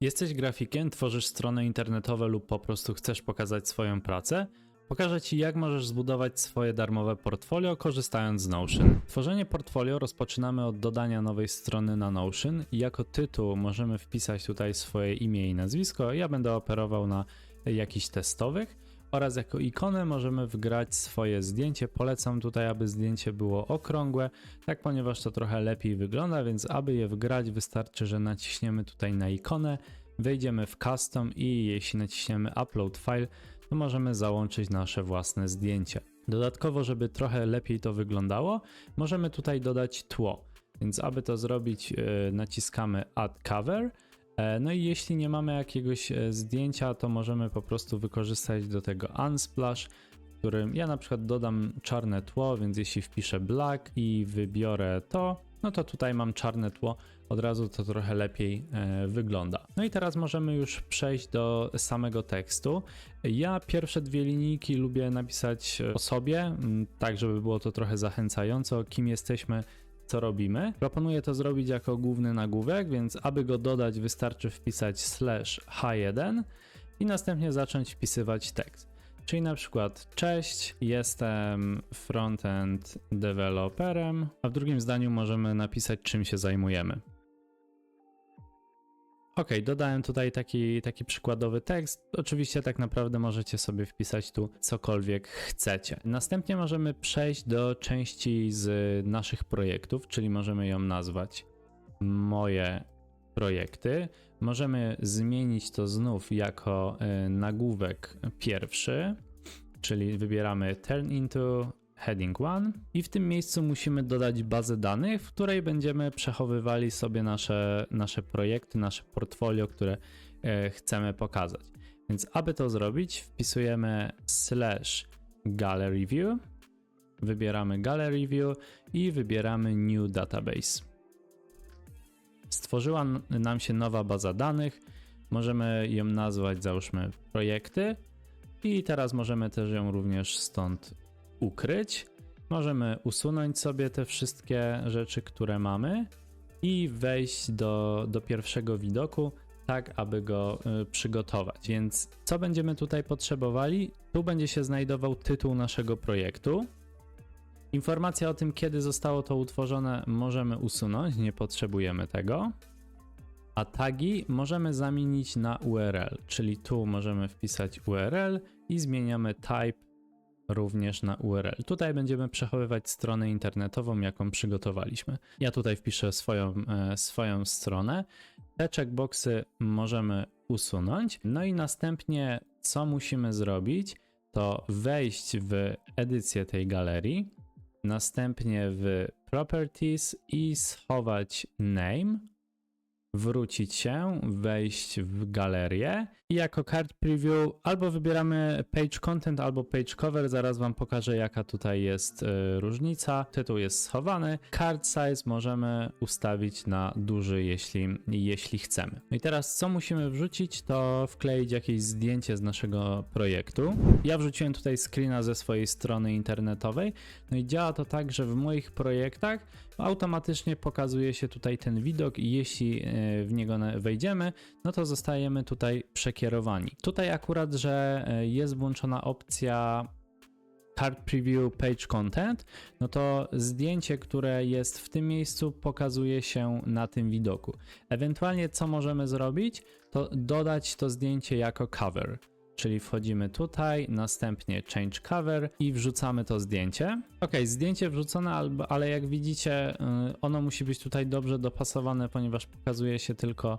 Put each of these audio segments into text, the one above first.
Jesteś grafikiem, tworzysz strony internetowe lub po prostu chcesz pokazać swoją pracę? Pokażę Ci, jak możesz zbudować swoje darmowe portfolio korzystając z Notion. Tworzenie portfolio rozpoczynamy od dodania nowej strony na Notion. Jako tytuł możemy wpisać tutaj swoje imię i nazwisko. Ja będę operował na jakichś testowych. Oraz jako ikonę możemy wgrać swoje zdjęcie. Polecam tutaj, aby zdjęcie było okrągłe, tak ponieważ to trochę lepiej wygląda, więc aby je wgrać wystarczy, że naciśniemy tutaj na ikonę, wejdziemy w custom i jeśli naciśniemy upload file, to możemy załączyć nasze własne zdjęcie. Dodatkowo, żeby trochę lepiej to wyglądało, możemy tutaj dodać tło. Więc aby to zrobić, yy, naciskamy add cover. E, No i jeśli nie mamy jakiegoś e, zdjęcia, to możemy po prostu wykorzystać do tego Unsplash, w którym ja na przykład dodam czarne tło, więc jeśli wpiszę black i wybiorę to, no to tutaj mam czarne tło, od razu to trochę lepiej e, wygląda. No i teraz możemy już przejść do samego tekstu. Ja pierwsze dwie linijki lubię napisać o sobie, tak żeby było to trochę zachęcająco, kim jesteśmy, co robimy. Proponuję to zrobić jako główny nagłówek, więc aby go dodać wystarczy wpisać slash h1 i następnie zacząć wpisywać tekst. Czyli na przykład cześć, jestem frontend developerem, a w drugim zdaniu możemy napisać czym się zajmujemy. Ok, dodałem tutaj taki, taki przykładowy tekst. Oczywiście tak naprawdę możecie sobie wpisać tu cokolwiek chcecie. Następnie możemy przejść do części z naszych projektów, czyli możemy ją nazwać moje projekty. Możemy zmienić to znów jako y, nagłówek pierwszy, czyli wybieramy turn into heading 1 i w tym miejscu musimy dodać bazę danych, w której będziemy przechowywali sobie nasze, nasze projekty, nasze portfolio, które e, chcemy pokazać. Więc aby to zrobić, wpisujemy slash gallery view, wybieramy gallery view i wybieramy new database. Stworzyła nam się nowa baza danych, możemy ją nazwać załóżmy projekty i teraz możemy też ją również stąd ukryć. Możemy usunąć sobie te wszystkie rzeczy, które mamy i wejść do, do pierwszego widoku, tak aby go y, przygotować. Więc co będziemy tutaj potrzebowali? Tu będzie się znajdował tytuł naszego projektu. Informacja o tym, kiedy zostało to utworzone, możemy usunąć, nie potrzebujemy tego. A tagi możemy zamienić na URL, czyli tu możemy wpisać URL i zmieniamy type również na URL. Tutaj będziemy przechowywać stronę internetową, jaką przygotowaliśmy. Ja tutaj wpiszę swoją, e, swoją stronę. Te checkboxy możemy usunąć. No i następnie, co musimy zrobić, to wejść w edycję tej galerii, następnie w Properties i schować Name, wrócić się, wejść w galerię i jako card preview albo wybieramy page content, albo page cover. Zaraz Wam pokażę, jaka tutaj jest y, różnica. Tytuł jest schowany. Card size możemy ustawić na duży, jeśli, jeśli chcemy. No i teraz, co musimy wrzucić, to wkleić jakieś zdjęcie z naszego projektu. Ja wrzuciłem tutaj screena ze swojej strony internetowej. No i działa to tak, że w moich projektach automatycznie pokazuje się tutaj ten widok i jeśli e, w niego wejdziemy, no to zostajemy tutaj przekierowani. Tutaj akurat, że e, jest włączona opcja Card Preview Page Content, no to zdjęcie, które jest w tym miejscu, pokazuje się na tym widoku. Ewentualnie, co możemy zrobić, to dodać to zdjęcie jako cover. Czyli wchodzimy tutaj, następnie change cover i wrzucamy to zdjęcie. Ok, zdjęcie wrzucone, ale jak widzicie, y, ono musi być tutaj dobrze dopasowane, ponieważ pokazuje się tylko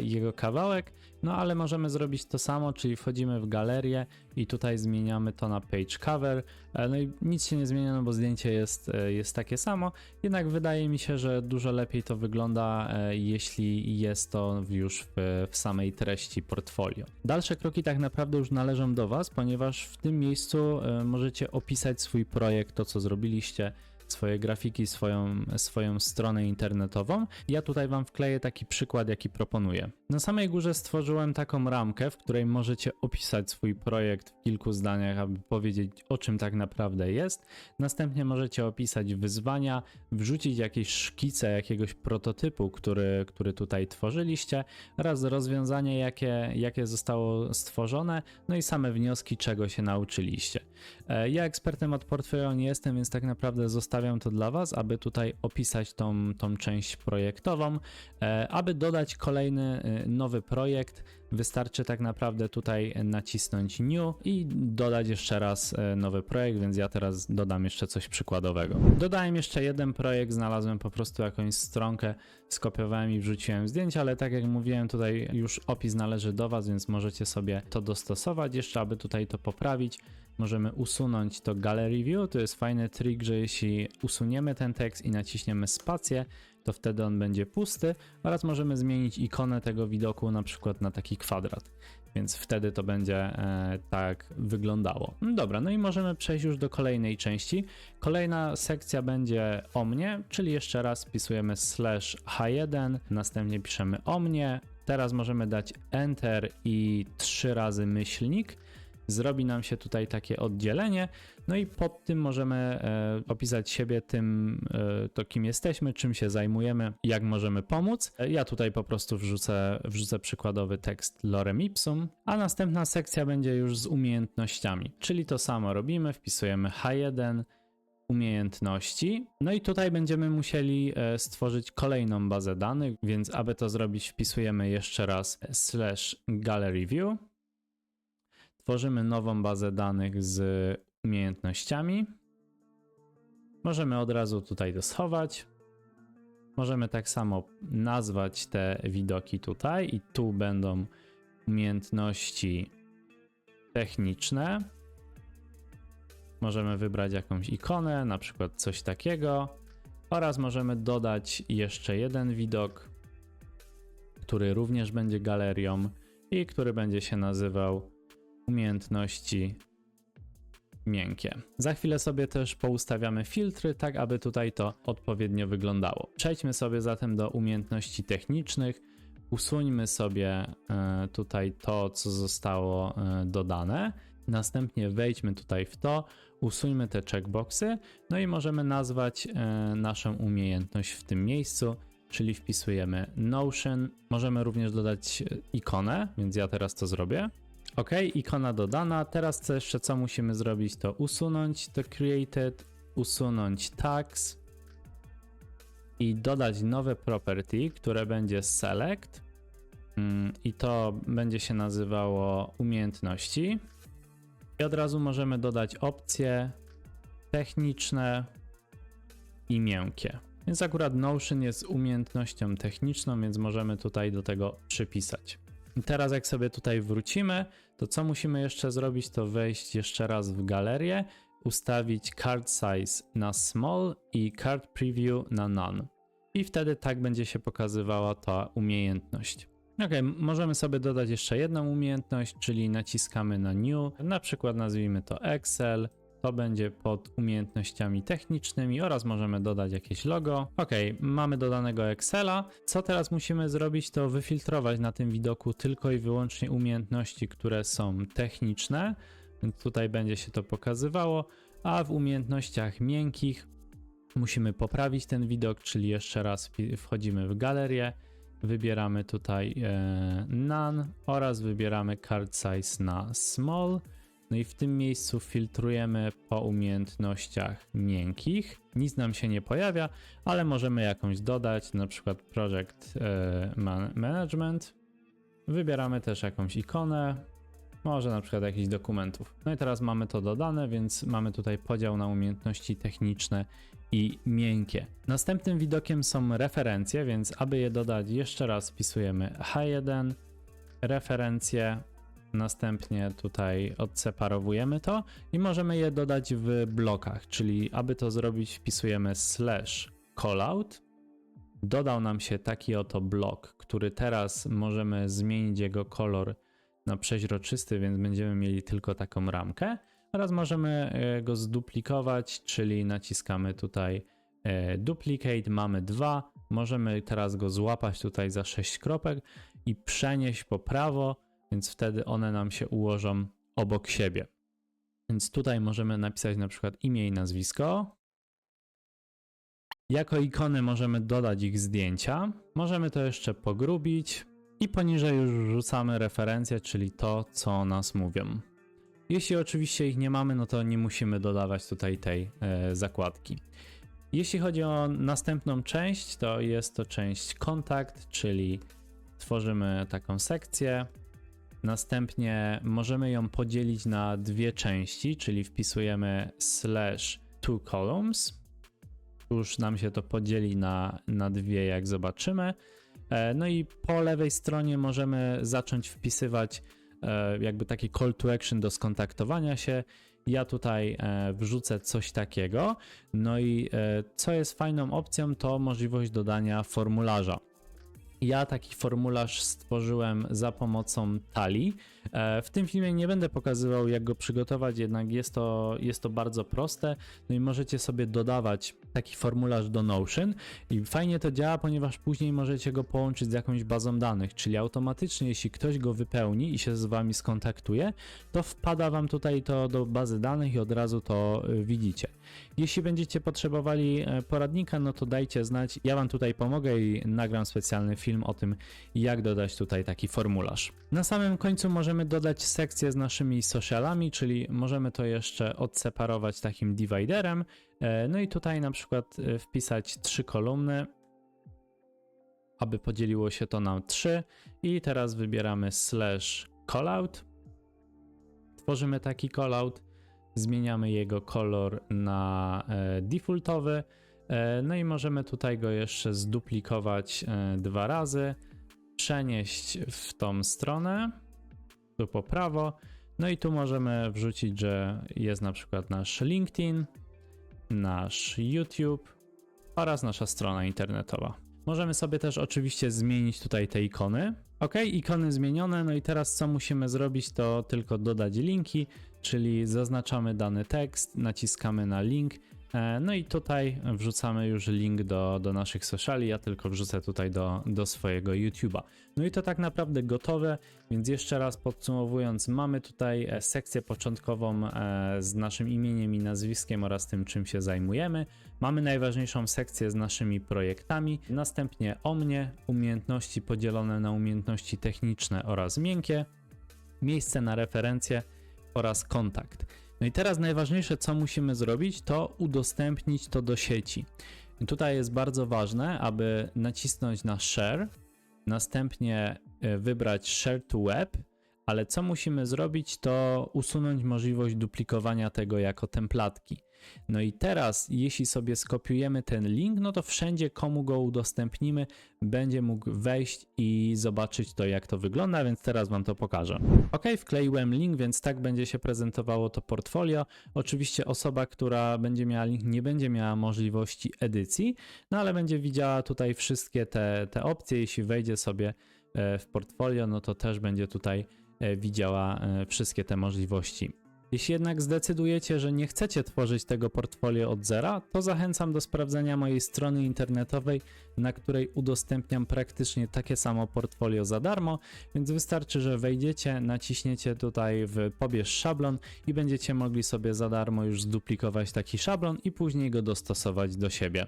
jego kawałek. No ale możemy zrobić to samo, czyli wchodzimy w galerię i tutaj zmieniamy to na page cover. E, No i nic się nie zmienia, no bo zdjęcie jest, e, jest takie samo. Jednak wydaje mi się, że dużo lepiej to wygląda, e, jeśli jest to już w, w samej treści portfolio. Dalsze kroki tak naprawdę już należą do Was, ponieważ w tym miejscu e, możecie opisać swój projekt, to co zrobiliście, swoje grafiki, swoją, swoją stronę internetową. Ja tutaj Wam wkleję taki przykład, jaki proponuję. Na samej górze stworzyłem taką ramkę, w której możecie opisać swój projekt w kilku zdaniach, aby powiedzieć o czym tak naprawdę jest. Następnie możecie opisać wyzwania, wrzucić jakieś szkice jakiegoś prototypu, który, który tutaj tworzyliście, oraz rozwiązanie, jakie, jakie zostało stworzone, no i same wnioski, czego się nauczyliście. E, Ja ekspertem od portfolio nie jestem, więc tak naprawdę zostawiam to dla Was, aby tutaj opisać tą, tą część projektową. E, Aby dodać kolejny e, nowy projekt, wystarczy tak naprawdę tutaj nacisnąć New i dodać jeszcze raz nowy projekt, więc ja teraz dodam jeszcze coś przykładowego. Dodałem jeszcze jeden projekt, znalazłem po prostu jakąś stronkę, skopiowałem i wrzuciłem zdjęcia, ale tak jak mówiłem, tutaj już opis należy do Was, więc możecie sobie to dostosować jeszcze, aby tutaj to poprawić. Możemy usunąć to Gallery View. To jest fajny trik, że jeśli usuniemy ten tekst i naciśniemy spację, to wtedy on będzie pusty oraz możemy zmienić ikonę tego widoku na przykład na taki kwadrat. Więc wtedy to będzie e, tak wyglądało. No Dobra, no i możemy przejść już do kolejnej części. Kolejna sekcja będzie o mnie, czyli jeszcze raz wpisujemy slash h1, następnie piszemy o mnie. Teraz możemy dać enter i trzy razy myślnik zrobi nam się tutaj takie oddzielenie, no i pod tym możemy e, opisać siebie tym, e, to kim jesteśmy, czym się zajmujemy, jak możemy pomóc. E, Ja tutaj po prostu wrzucę, wrzucę przykładowy tekst lorem ipsum, a następna sekcja będzie już z umiejętnościami, czyli to samo robimy, wpisujemy H1, umiejętności. No i tutaj będziemy musieli stworzyć kolejną bazę danych, więc aby to zrobić wpisujemy jeszcze raz slash gallery view. Tworzymy nową bazę danych z umiejętnościami. Możemy od razu tutaj to schować. Możemy tak samo nazwać te widoki tutaj i tu będą umiejętności techniczne. Możemy wybrać jakąś ikonę, na przykład coś takiego. Oraz możemy dodać jeszcze jeden widok, który również będzie galerią i który będzie się nazywał umiejętności miękkie. Za chwilę sobie też poustawiamy filtry, tak aby tutaj to odpowiednio wyglądało. Przejdźmy sobie zatem do umiejętności technicznych. Usuńmy sobie e, tutaj to, co zostało e, dodane. Następnie wejdźmy tutaj w to, usuńmy te checkboxy, no i możemy nazwać e, naszą umiejętność w tym miejscu, czyli wpisujemy Notion. Możemy również dodać ikonę, więc ja teraz to zrobię. Ok, ikona dodana. Teraz co jeszcze co musimy zrobić, to usunąć to created, usunąć tags i dodać nowe property, które będzie select Mm, i to będzie się nazywało umiejętności. I od razu możemy dodać opcje techniczne i miękkie. Więc akurat Notion jest umiejętnością techniczną, więc możemy tutaj do tego przypisać. Teraz jak sobie tutaj wrócimy, to co musimy jeszcze zrobić, to wejść jeszcze raz w galerię, ustawić card size na small i card preview na none. I wtedy tak będzie się pokazywała ta umiejętność. Ok, możemy sobie dodać jeszcze jedną umiejętność, czyli naciskamy na New, na przykład nazwijmy to Excel, to będzie pod umiejętnościami technicznymi oraz możemy dodać jakieś logo. Ok, mamy dodanego Excela. Co teraz musimy zrobić, to wyfiltrować na tym widoku tylko i wyłącznie umiejętności, które są techniczne, więc tutaj będzie się to pokazywało, a w umiejętnościach miękkich musimy poprawić ten widok, czyli jeszcze raz wchodzimy w galerię, wybieramy tutaj e, None oraz wybieramy card size na Small. No i w tym miejscu filtrujemy po umiejętnościach miękkich. Nic nam się nie pojawia, ale możemy jakąś dodać, na przykład Project e, man Management. Wybieramy też jakąś ikonę, może na przykład jakichś dokumentów. No i teraz mamy to dodane, więc mamy tutaj podział na umiejętności techniczne i miękkie. Następnym widokiem są referencje, więc aby je dodać jeszcze raz wpisujemy H1, referencje, następnie tutaj odseparowujemy to i możemy je dodać w blokach, czyli aby to zrobić wpisujemy slash callout. Dodał nam się taki oto blok, który teraz możemy zmienić jego kolor na przeźroczysty, więc będziemy mieli tylko taką ramkę. Teraz możemy e, go zduplikować, czyli naciskamy tutaj e, duplicate, mamy dwa. Możemy teraz go złapać tutaj za 6 kropek i przenieść po prawo, więc wtedy one nam się ułożą obok siebie. Więc tutaj możemy napisać na przykład imię i nazwisko. Jako ikony możemy dodać ich zdjęcia. Możemy to jeszcze pogrubić i poniżej już wrzucamy referencje, czyli to, co o nas mówią. Jeśli oczywiście ich nie mamy, no to nie musimy dodawać tutaj tej e, zakładki. Jeśli chodzi o następną część, to jest to część kontakt, czyli tworzymy taką sekcję. Następnie możemy ją podzielić na dwie części, czyli wpisujemy slash two columns. Już nam się to podzieli na, na dwie, jak zobaczymy. E, No i po lewej stronie możemy zacząć wpisywać e, jakby taki call to action do skontaktowania się. Ja tutaj e, wrzucę coś takiego. No i co jest fajną opcją, to możliwość dodania formularza. Ja taki formularz stworzyłem za pomocą Tali. E, W tym filmie nie będę pokazywał, jak go przygotować, jednak jest to, jest to bardzo proste. No i możecie sobie dodawać taki formularz do Notion. I fajnie to działa, ponieważ później możecie go połączyć z jakąś bazą danych, czyli automatycznie, jeśli ktoś go wypełni i się z wami skontaktuje, to wpada wam tutaj to do bazy danych i od razu to y, widzicie. Jeśli będziecie potrzebowali e, poradnika, no to dajcie znać. Ja wam tutaj pomogę i nagram specjalny film o tym, jak dodać tutaj taki formularz. Na samym końcu możemy dodać sekcję z naszymi socialami, czyli możemy to jeszcze odseparować takim dividerem. E, No i tutaj na przykład e, wpisać trzy kolumny, aby podzieliło się to na trzy. I teraz wybieramy slash callout. Tworzymy taki callout, zmieniamy jego kolor na e, defaultowy. E, No i możemy tutaj go jeszcze zduplikować e, dwa razy, przenieść w tą stronę, tu po prawo. No i tu możemy wrzucić, że jest na przykład nasz LinkedIn, nasz YouTube oraz nasza strona internetowa. Możemy sobie też oczywiście zmienić tutaj te ikony. Ok, ikony zmienione, no i teraz co musimy zrobić, to tylko dodać linki, czyli zaznaczamy dany tekst, naciskamy na link, no i tutaj wrzucamy już link do, do naszych sociali, ja tylko wrzucę tutaj do, do swojego YouTube'a. No i to tak naprawdę gotowe, więc jeszcze raz podsumowując, mamy tutaj e, sekcję początkową e, z naszym imieniem i nazwiskiem oraz tym, czym się zajmujemy. Mamy najważniejszą sekcję z naszymi projektami, następnie o mnie, umiejętności podzielone na umiejętności techniczne oraz miękkie, miejsce na referencje oraz kontakt. No i teraz najważniejsze, co musimy zrobić, to udostępnić to do sieci. I tutaj jest bardzo ważne, aby nacisnąć na share, następnie e, wybrać share to web, ale co musimy zrobić, to usunąć możliwość duplikowania tego jako templatki. No i teraz, jeśli sobie skopiujemy ten link, no to wszędzie, komu go udostępnimy, będzie mógł wejść i zobaczyć to, jak to wygląda, więc teraz Wam to pokażę. Ok, wkleiłem link, więc tak będzie się prezentowało to portfolio. Oczywiście osoba, która będzie miała link, nie będzie miała możliwości edycji, no ale będzie widziała tutaj wszystkie te, te opcje. Jeśli wejdzie sobie e, w portfolio, no to też będzie tutaj e, widziała e, wszystkie te możliwości. Jeśli jednak zdecydujecie, że nie chcecie tworzyć tego portfolio od zera, to zachęcam do sprawdzenia mojej strony internetowej, na której udostępniam praktycznie takie samo portfolio za darmo, więc wystarczy, że wejdziecie, naciśniecie tutaj w pobierz szablon i będziecie mogli sobie za darmo już zduplikować taki szablon i później go dostosować do siebie.